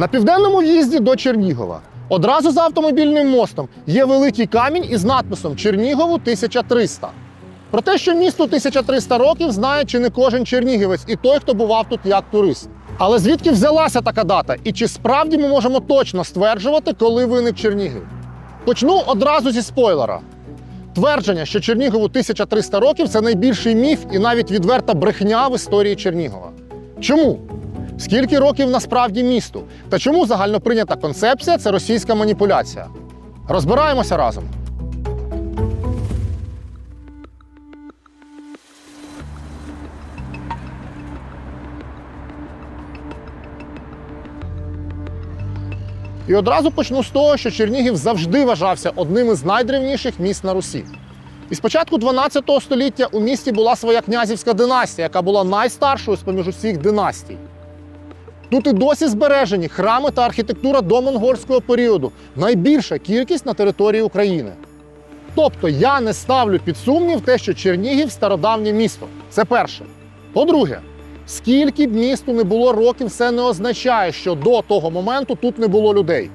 На південному в'їзді до Чернігова одразу за автомобільним мостом є великий камінь із надписом Чернігову 1300. Про те, що місту 1300 років, знає чи не кожен чернігівець і той, хто бував тут як турист. Але звідки взялася така дата? І чи справді ми можемо точно стверджувати, коли виник Чернігів? Почну одразу зі спойлера. Твердження, що Чернігову 1300 років це найбільший міф і навіть відверта брехня в історії Чернігова. Чому? Скільки років насправді місту? Та чому загальноприйнята концепція це російська маніпуляція? Розбираємося разом. І одразу почну з того, що Чернігів завжди вважався одним із найдревніших міст на Русі. І з початку 12 століття у місті була своя князівська династія, яка була найстаршою з поміж усіх династій. Тут і досі збережені храми та архітектура домонгольського періоду, найбільша кількість на території України. Тобто я не ставлю під сумнів те, що Чернігів стародавнє місто. Це перше. По-друге, скільки б місту не було років, це не означає, що до того моменту тут не було людей.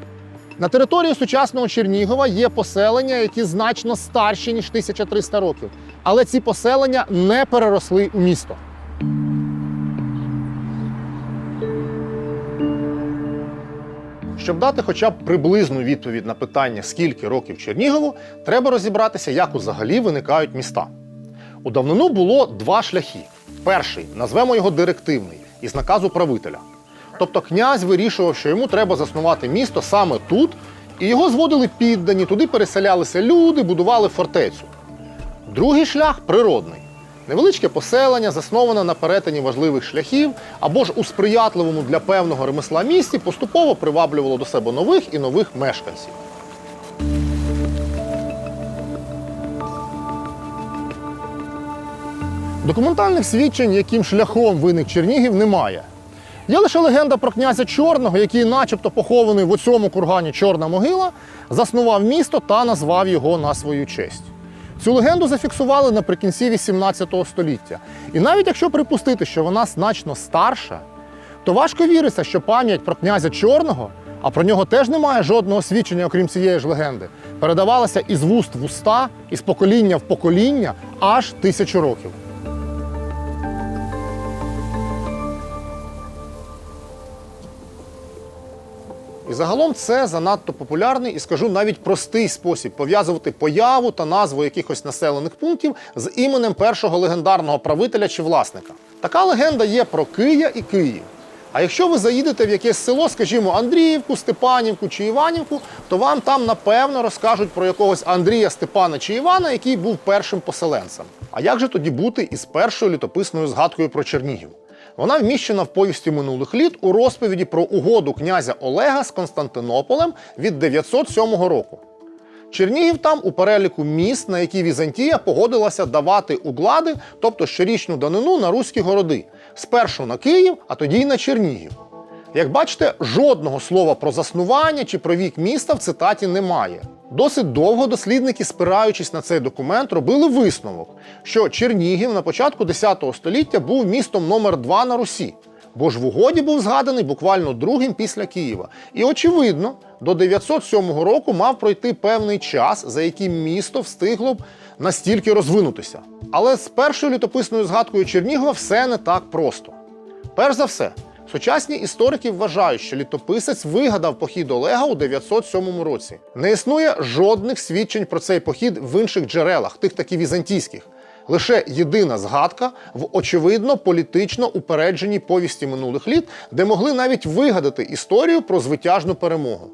На території сучасного Чернігова є поселення, які значно старші, ніж 1300 років. Але ці поселення не переросли у місто. Щоб дати хоча б приблизну відповідь на питання, скільки років Чернігову, треба розібратися, як взагалі виникають міста. У давнину було два шляхи. Перший назвемо його директивний із наказу правителя. Тобто князь вирішував, що йому треба заснувати місто саме тут, і його зводили піддані, туди переселялися люди, будували фортецю. Другий шлях природний. Невеличке поселення, засноване на перетині важливих шляхів, або ж у сприятливому для певного ремесла місті поступово приваблювало до себе нових і нових мешканців. Документальних свідчень, яким шляхом виник Чернігів, немає. Є лише легенда про князя Чорного, який, начебто, похований в оцьому кургані Чорна могила, заснував місто та назвав його на свою честь. Цю легенду зафіксували наприкінці 18 століття. І навіть якщо припустити, що вона значно старша, то важко віриться, що пам'ять про князя Чорного, а про нього теж немає жодного свідчення, окрім цієї ж легенди, передавалася із вуст в уста, із покоління в покоління аж тисячу років. Загалом це занадто популярний і скажу навіть простий спосіб пов'язувати появу та назву якихось населених пунктів з іменем першого легендарного правителя чи власника. Така легенда є про Кия і Київ. А якщо ви заїдете в якесь село, скажімо, Андріївку, Степанівку чи Іванівку, то вам там напевно розкажуть про якогось Андрія, Степана чи Івана, який був першим поселенцем. А як же тоді бути із першою літописною згадкою про Чернігів? Вона вміщена в повісті минулих літ у розповіді про угоду князя Олега з Константинополем від 907 року. Чернігів там у переліку міст, на які Візантія погодилася давати углади, тобто щорічну данину на руські городи, спершу на Київ, а тоді й на Чернігів. Як бачите, жодного слова про заснування чи про вік міста в цитаті немає. Досить довго дослідники, спираючись на цей документ, робили висновок, що Чернігів на початку 10 століття був містом номер 2 на Русі, бо ж в угоді був згаданий буквально другим після Києва. І очевидно, до 907 року мав пройти певний час, за яким місто встигло б настільки розвинутися. Але з першою літописною згадкою Чернігова все не так просто. Перш за все, сучасні історики вважають, що літописець вигадав похід Олега у 907 році. Не існує жодних свідчень про цей похід в інших джерелах, тих таки візантійських. Лише єдина згадка в очевидно політично упередженій повісті минулих літ, де могли навіть вигадати історію про звитяжну перемогу.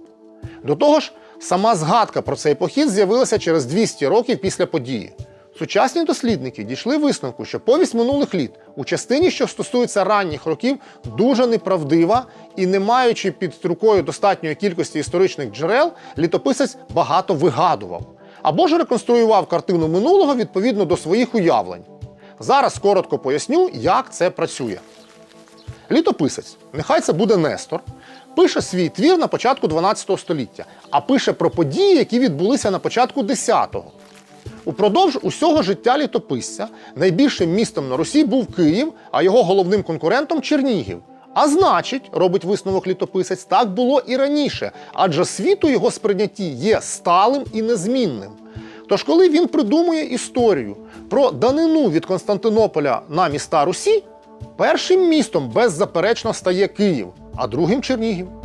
До того ж, сама згадка про цей похід з'явилася через 200 років після події. Сучасні дослідники дійшли висновку, що повість минулих літ у частині, що стосується ранніх років, дуже неправдива і, не маючи під рукою достатньої кількості історичних джерел, літописець багато вигадував або ж реконструював картину минулого відповідно до своїх уявлень. Зараз коротко поясню, як це працює. Літописець, нехай це буде Нестор, пише свій твір на початку 12 століття, а пише про події, які відбулися на початку 10-го. Упродовж усього життя літописця найбільшим містом на Русі був Київ, а його головним конкурентом Чернігів. А значить, робить висновок літописець, так було і раніше, адже світ у його сприйнятті є сталим і незмінним. Тож, коли він придумує історію про данину від Константинополя на міста Русі, першим містом беззаперечно стає Київ, а другим Чернігів.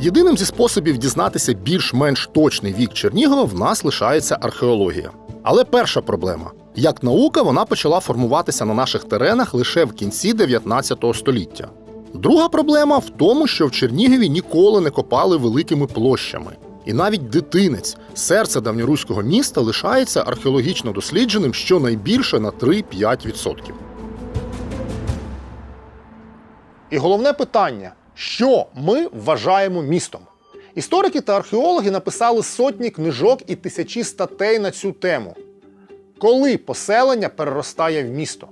Єдиним зі способів дізнатися більш-менш точний вік Чернігова в нас лишається археологія. Але перша проблема як наука вона почала формуватися на наших теренах лише в кінці 19 століття. Друга проблема в тому, що в Чернігові ніколи не копали великими площами. І навіть дитинець, серце давньоруського міста, лишається археологічно дослідженим щонайбільше на 3-5%. І головне питання: що ми вважаємо містом? Історики та археологи написали сотні книжок і тисячі статей на цю тему. Коли поселення переростає в місто?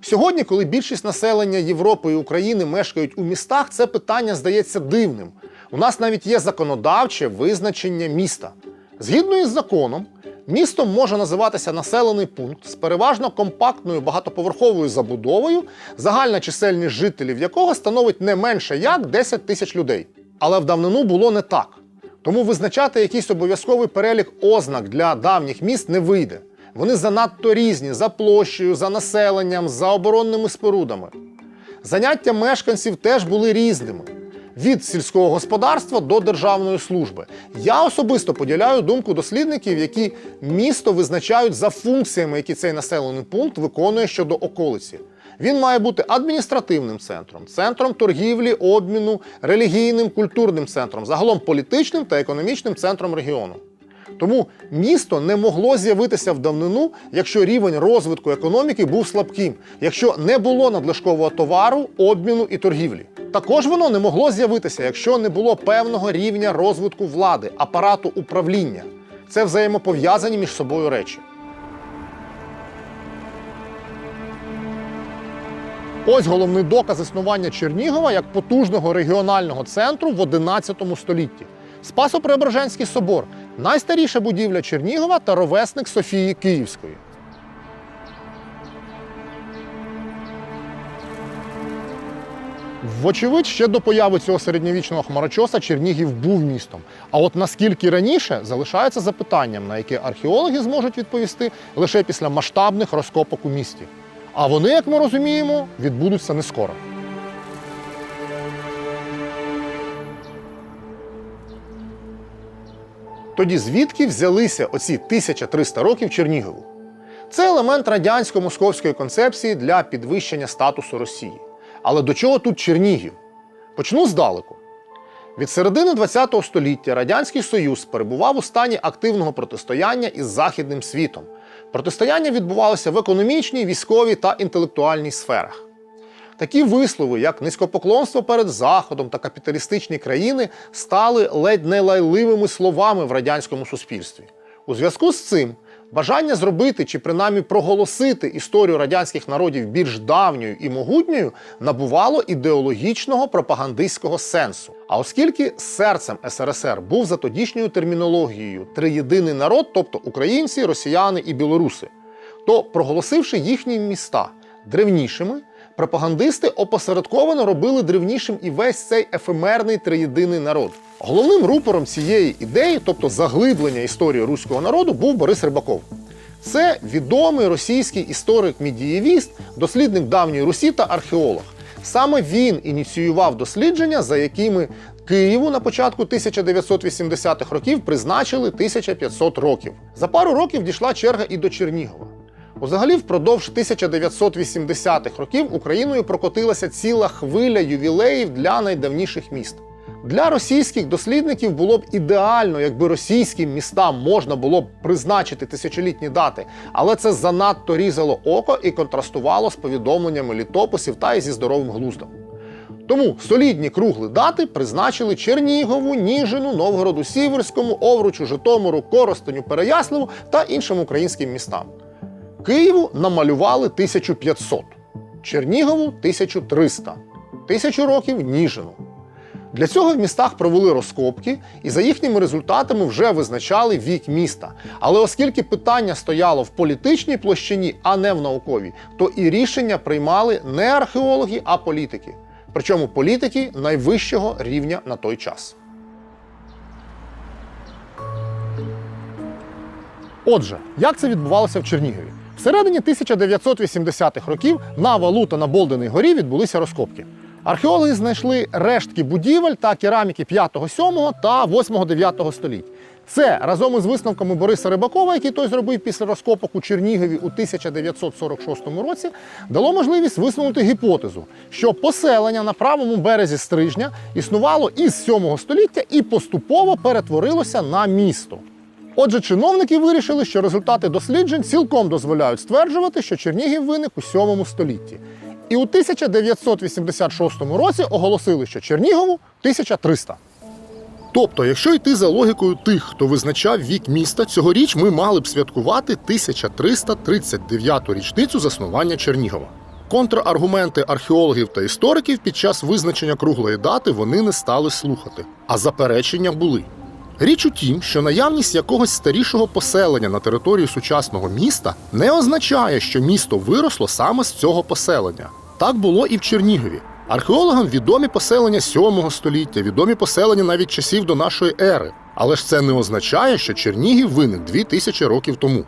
Сьогодні, коли більшість населення Європи і України мешкають у містах, це питання здається дивним. У нас навіть є законодавче визначення міста. Згідно із законом, містом може називатися населений пункт з переважно компактною багатоповерховою забудовою, загальна чисельність жителів якого становить не менше як 10 тисяч людей. Але в давнину було не так. Тому визначати якийсь обов'язковий перелік ознак для давніх міст не вийде. Вони занадто різні за площею, за населенням, за оборонними спорудами. Заняття мешканців теж були різними. Від сільського господарства до державної служби. Я особисто поділяю думку дослідників, які місто визначають за функціями, які цей населений пункт виконує щодо околиці. Він має бути адміністративним центром, центром торгівлі, обміну, релігійним, культурним центром, загалом політичним та економічним центром регіону. Тому місто не могло з'явитися в давнину, якщо рівень розвитку економіки був слабким, якщо не було надлишкового товару, обміну і торгівлі. Також воно не могло з'явитися, якщо не було певного рівня розвитку влади, апарату управління. Це взаємопов'язані між собою речі. Ось головний доказ існування Чернігова як потужного регіонального центру в 11 столітті. Спасо-Преображенський собор найстаріша будівля Чернігова та ровесник Софії Київської. Вочевидь, ще до появи цього середньовічного хмарочоса Чернігів був містом. А от наскільки раніше залишається запитанням, на яке археологи зможуть відповісти лише після масштабних розкопок у місті. А вони, як ми розуміємо, відбудуться не скоро. Тоді звідки взялися оці 1300 років Чернігову? Це елемент радянсько-московської концепції для підвищення статусу Росії. Але до чого тут Чернігів? Почну здалеку. Від середини ХХ століття Радянський Союз перебував у стані активного протистояння із Західним світом. Протистояння відбувалося в економічній, військовій та інтелектуальній сферах. Такі вислови, як низькопоклонство перед Заходом та капіталістичні країни, стали ледь не лайливими словами в радянському суспільстві. У зв'язку з цим бажання зробити чи принаймні проголосити історію радянських народів більш давньою і могутньою набувало ідеологічного пропагандистського сенсу. А оскільки серцем СРСР був за тодішньою термінологією триєдиний народ, тобто українці, росіяни і білоруси, то проголосивши їхні міста древнішими, пропагандисти опосередковано робили древнішим і весь цей ефемерний триєдиний народ. Головним рупором цієї ідеї, тобто заглиблення історії руського народу, був Борис Рибаков. Це відомий російський історик-медієвіст, дослідник давньої Русі та археолог. Саме він ініціював дослідження, за якими Києву на початку 1980-х років призначили 1500 років. За пару років дійшла черга і до Чернігова. Взагалі, впродовж 1980-х років Україною прокотилася ціла хвиля ювілеїв для найдавніших міст. Для російських дослідників було б ідеально, якби російським містам можна було б призначити тисячолітні дати, але це занадто різало око і контрастувало з повідомленнями літописів та й зі здоровим глуздом. Тому солідні кругли дати призначили Чернігову, Ніжину, Новгороду Сіверському, Овручу, Житомиру, Коростеню, Переяславу та іншим українським містам. Києву намалювали 1500, Чернігову 1300, тисячу років Ніжину. Для цього в містах провели розкопки і за їхніми результатами вже визначали вік міста. Але оскільки питання стояло в політичній площині, а не в науковій, то і рішення приймали не археологи, а політики. Причому політики найвищого рівня на той час. Отже, як це відбувалося в Чернігові? Всередині 1980-х років на валута на Болденій горі відбулися розкопки. Археологи знайшли рештки будівель та кераміки 5-7 та 8-9 століть. Це разом із висновками Бориса Рибакова, який той зробив після розкопок у Чернігові у 1946 році, дало можливість висунути гіпотезу, що поселення на правому березі Стрижня існувало із 7 століття і поступово перетворилося на місто. Отже, чиновники вирішили, що результати досліджень цілком дозволяють стверджувати, що Чернігів виник у 7 столітті. І у 1986 році оголосили, що Чернігову 1300. Тобто, якщо йти за логікою тих, хто визначав вік міста, цьогоріч ми мали б святкувати 1339-ту річницю заснування Чернігова. Контраргументи археологів та істориків під час визначення круглої дати вони не стали слухати, а заперечення були. Річ у тім, що наявність якогось старішого поселення на території сучасного міста не означає, що місто виросло саме з цього поселення. Так було і в Чернігові. Археологам відомі поселення 7 століття, відомі поселення навіть часів до нашої ери. Але ж це не означає, що Чернігів виник 2000 років тому.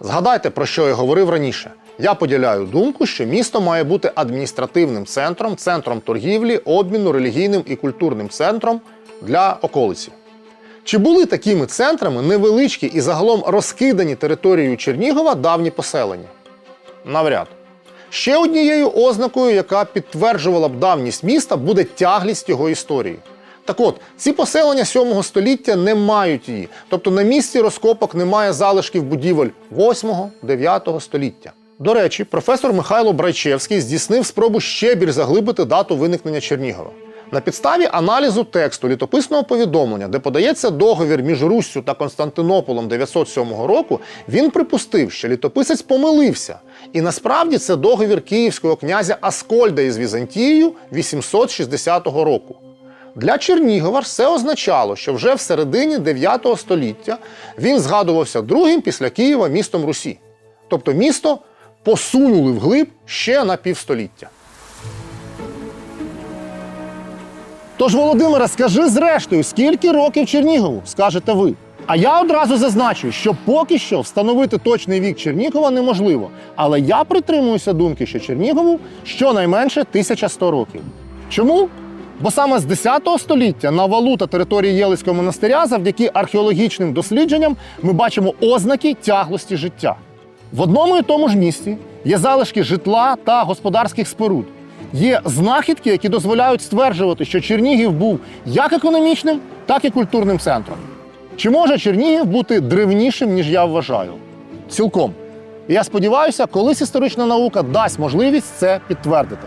Згадайте, про що я говорив раніше. Я поділяю думку, що місто має бути адміністративним центром, центром торгівлі, обміну, релігійним і культурним центром для околиці. Чи були такими центрами невеличкі і загалом розкидані територією Чернігова давні поселення? Навряд. Ще однією ознакою, яка підтверджувала б давність міста, буде тяглість його історії. Так от, ці поселення 7 століття не мають її, тобто на місці розкопок немає залишків будівель 8-9 століття. До речі, професор Михайло Брайчевський здійснив спробу ще більш заглибити дату виникнення Чернігова. На підставі аналізу тексту літописного повідомлення, де подається договір між Руссю та Константинополем 907 року, він припустив, що літописець помилився. І насправді це договір київського князя Аскольда із Візантією 860 року. Для Чернігова це означало, що вже в середині 9 століття він згадувався другим після Києва містом Русі. Тобто місто посунули вглиб ще на півстоліття. Тож, Володимире, скажи зрештою, скільки років Чернігову, скажете ви. А я одразу зазначу, що поки що встановити точний вік Чернігова неможливо. Але я притримуюся думки, що Чернігову щонайменше 1100 років. Чому? Бо саме з 10 століття на валу та території Єлицького монастиря завдяки археологічним дослідженням ми бачимо ознаки тяглості життя. В одному і тому ж місці є залишки житла та господарських споруд. Є знахідки, які дозволяють стверджувати, що Чернігів був як економічним, так і культурним центром. Чи може Чернігів бути древнішим, ніж я вважаю? Цілком. І я сподіваюся, колись історична наука дасть можливість це підтвердити.